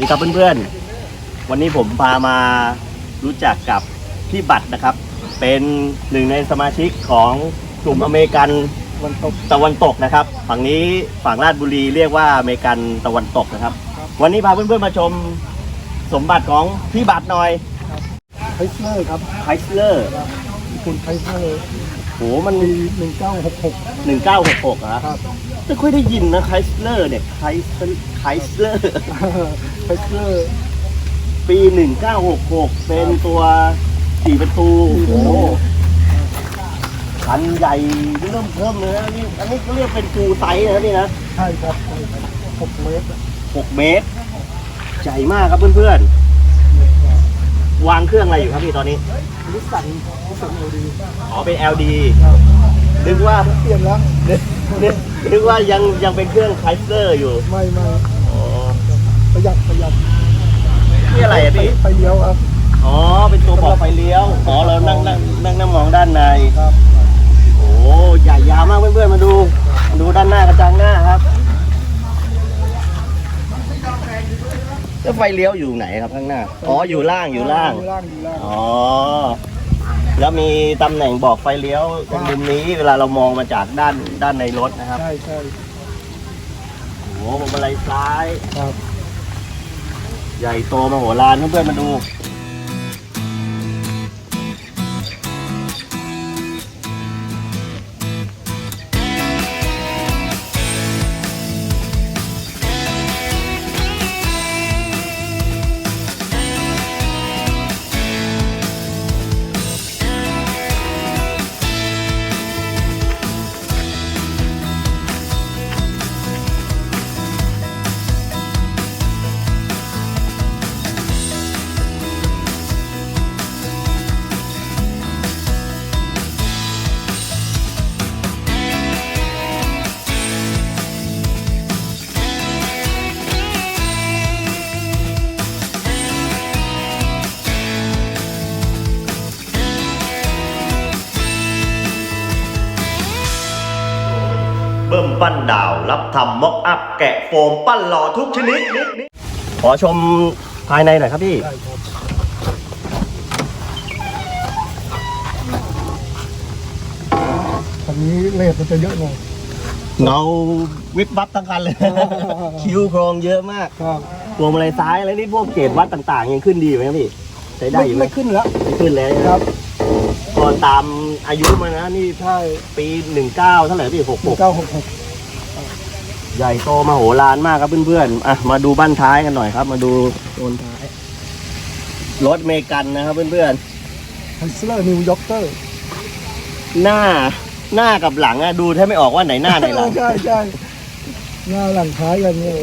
ดีครับเพื่อนๆ วันนี้ผมพามารู้จักกับพี่บัตรนะครับ เป็นหนึ่งในสมาชิกของกลุ่มอเมริกันตะวันตกตะวันตกนะครับ ฝั่งนี้ฝั่งราชบุรีเรียกว่าอเมริกันตะวันตกนะครับ วันนี้พาเพื่อนๆมาชมสมบัติของพี่บัตรหน่อยไคสเลอร์ครับไคสเลอร์คุณไคสเลอร์ โหมันปีหนึ่งเก้าหกหก1966อะครับไม่ค่อยได้ยินนะไคสเลอร์เนี่ยไคสไคสเลอร์ไคสเลอร์ปี1966เป็นตัวสี่ประตูโอ้โหคันใหญ่เริ่มเพิ่มเลยนะนี่อันนี้เขาเรียกเป็นฟูลไซส์นะนี่นะใช่ครับใช่ครับหกเมตร6เมตร ใหญ่มากครับเพื่อนๆ วางเครื่องอะไรอยู่ครับพี่ตอนนี้นิสสันนิสสันเอลดีอ๋อเป็น LD ครับนึกว่าเปลี่ยนแล้วนึกนึกนึกว่ายังยังเป็นเครื่องไคสเลอร์อยู่ไม่ไม่อ๋อประหยัดประหยัดนี่อะไรอะพี่ไปเลี้ยวครับอ๋อเป็นตัวบอกไฟเลี้ยวอ๋อเรานั่งนั่งนั่งนั่งมองด้านในครับ โอ้ใหญ่ยาวมากเพื่อนๆ มาดูมาดูด้านหน้ากระจังหน้าครับแล้ว ไฟเลี้ยวอยู่ไหนครับข้างหน้า อ๋ออยู่ล่างอยู่ล่าง อยู่ล่างอยู่ล่างอ๋อ แล้วมีตำแหน่งบอกไฟเลี้ยวตรงมุมนี้เวลาเรามองมาจากด้านด้านในรถนะครับ ใช่ใช่โอ้โหพวงมาลัยซ้าย ครับ ใหญ่โตมโหฬารเพื่อนๆมาดู เบิ่มปั้นดาว รับทำม็อกอัพ แกะโฟมปั้นหล่อทุกชนิด ขอชมภายในหน่อยครับพี่ใช่ครับคันนี้เลทมันจะเยอะหน่อย เงาวิบวับทั้งคันเลย คิ้วโครงเยอะมากครับ พวงมาลัยซ้ายแล้วนี่พวกเกรดวัดต่างๆ ยังขึ้นดีอยู่ไหมครับพี่ ใช้ได้ไม่อยู่ไหมไม่ขึ้นแล้ว ไม่ขึ้นเลยครับ ก็ตามอายุมานะนี่ใช่ปีหนึ่งเก้าเท่าไหร่พี่หกหนึ่หงกเก้าหกหกใหญ่โตมโหฬารมากครับเพื่อนๆอะมาดูบ้านท้ายกันหน่อยครับ มาดูโซนท้าย รถเมกันนะครับเพื่อนไคสเลอร์นิวยอร์กเตอร์ๆหน้าหน้ากับหลังอะดูแทบไม่ออกว่าไหนหน้าไหนหลัง ใช่ใช่หน้าหลังท้ายกันเนี่ย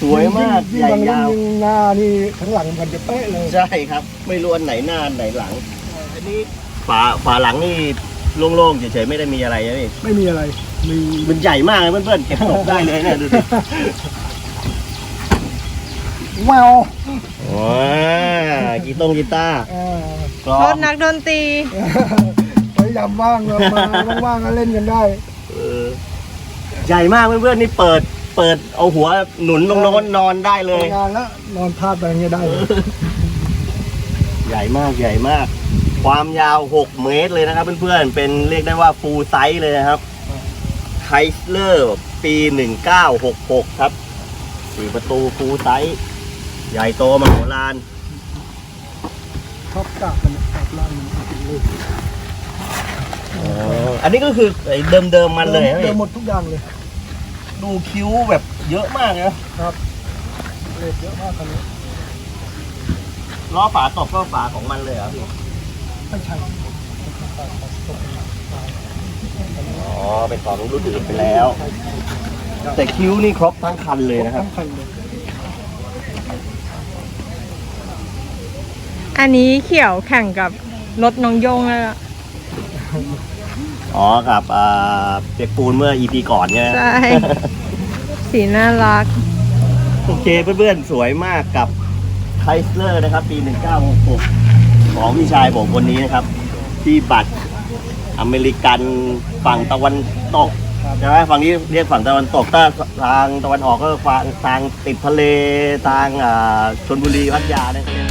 สวยมากยิ่งใหญ่บางยาว ยิ่งหน้านี่ทั้งหลังมันจะเป๊ะเลยใช่ครับ ไม่รู้อันไหนหน้าอันไหนหลัง อันนี้ฝาฝาหลังนี่โล่งๆเฉยๆไม่ได้มีอะไรนะพี่ไม่มีอะไรมีมันใหญ่มากเลยเพื่อนๆเก็บตกได้เลยเนี่ยดูสิว้าวว้ากีตงกีตาร์อ่ากลอรงถนักดนตรีพยายามว่างเรามาว่างๆก็เล่นกันได้เออใหญ่มากเพื่อนๆนี่เปิด เปิดเอาหัวหนุนลงนอนนอนได้เลยทำงานแล้วนอนพาดไปอย่างเงี้ยได้เลยใหญ่มากใหญ่มาก ความยาว 6 เมตรเลยนะครับเพื่อนๆ เป็นเรียกได้ว่าฟูลไซส์เลยนะครับไคสเลอร์ปี 1966 ครับสี่ประตูฟูลไซส์ใหญ่โตมโหฬารชอบกาบมันกาบล่างมันเป็นลูกอันนี้ก็คือไอ้เดิมๆมันเลยนะเดิพี่มหมดทุกอย่างเลย ดูคิ้วแบบเยอะมากนะครับเลทเยอะมากคันนี้ล้อฝาตบก็ฝาของมันเลยเหรอพี่ไม่ใช่อ๋อเป็นของรุ่นอื่นไปแล้ว แต่คิ้วนี่ครบทั้งคันเลยนะครับทั้งคันเลยอันนี้เขียวแข่งกับรถน้องโยงแล้วล่ะ อ๋อกับอ่าเปียกปูนเมื่อ EP ก่อนเนี่ยใช่ สีน่ารัก โอเคเพื่อนๆ สวยมากกับไคสเลอร์นะครับ ปี 1966 ของพี่ชายผมคนนี้นะครับ ที่บัตรอเมริกันฝั่งตะวันตกครับใช่ไหมฝั่งนี้เรียกฝั่งตะวันตกถ้าทางตะวันออกก็ฝั่งทางติดทะเลทางอ่าชนบุรีพัทยาเนี่ยเขาเรีย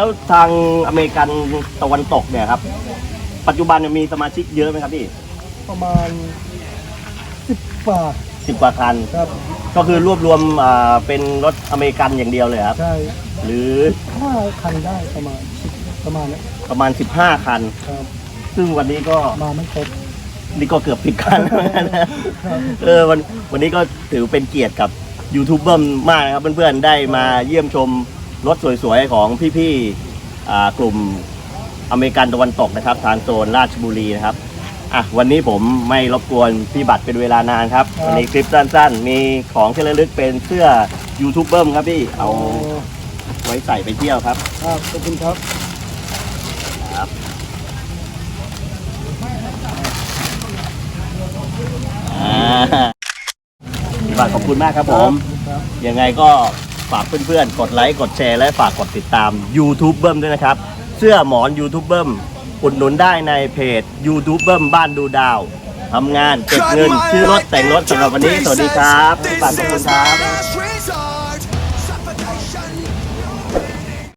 แล้วทางอเมริกันตะวันตกเนี่ยครับ ปัจจุบันเนี่ยมีสมาชิกเยอะไหมครับพี่ประมาณสิบกว่าสิบกว่าคัน ครับ ก็คือรวบรวมอ่าเป็นรถอเมริกันอย่างเดียวเลยครับ ใช่หรือห้าคันได้ประมาณ10ประมาณเนี้ยประมาณ 15 คัน ครับซึ่งวันนี้ก็มาไม่ครบ นี่ก็เกือบสิบคันแล้วนะเออวันวันนี้ก็ถือเป็นเกียรติกับยูทูบเบอร์มากนะครับเพื่อนๆได้มาเยี่ยมชม รถสวยๆของพี่ๆอ่ากลุ่มอเมริกันตะวันตกนะครับ ทางโซนราชบุรีนะครับอะวันนี้ผมไม่รบกวนพี่บัตรเป็นเวลานานครับครับวันนี้คลิปสั้น ๆ มีของที่ระลึกเป็นเสื้อยูทูบเบอร์ครับพี่เอาไว้ใส่ไปเที่ยวครับครับขอบคุณครับอ่าพี่บัตรขอบคุณมากครับผมครับยังไงก็ ฝากเพื่อนๆ กดไลค์ กดแชร์ และฝากกดติดตาม YouTube เบิ้มด้วยนะครับ เสื้อหมอน YouTube เบิ้มอุดหนุนได้ในเพจ YouTube เบิ้มบ้านดูดาวทำงานเก็บเงิน ซื้อรถแต่งรถสำหรับวันนี้ สวัสดีครับฝากขอบคุณครับ Streets are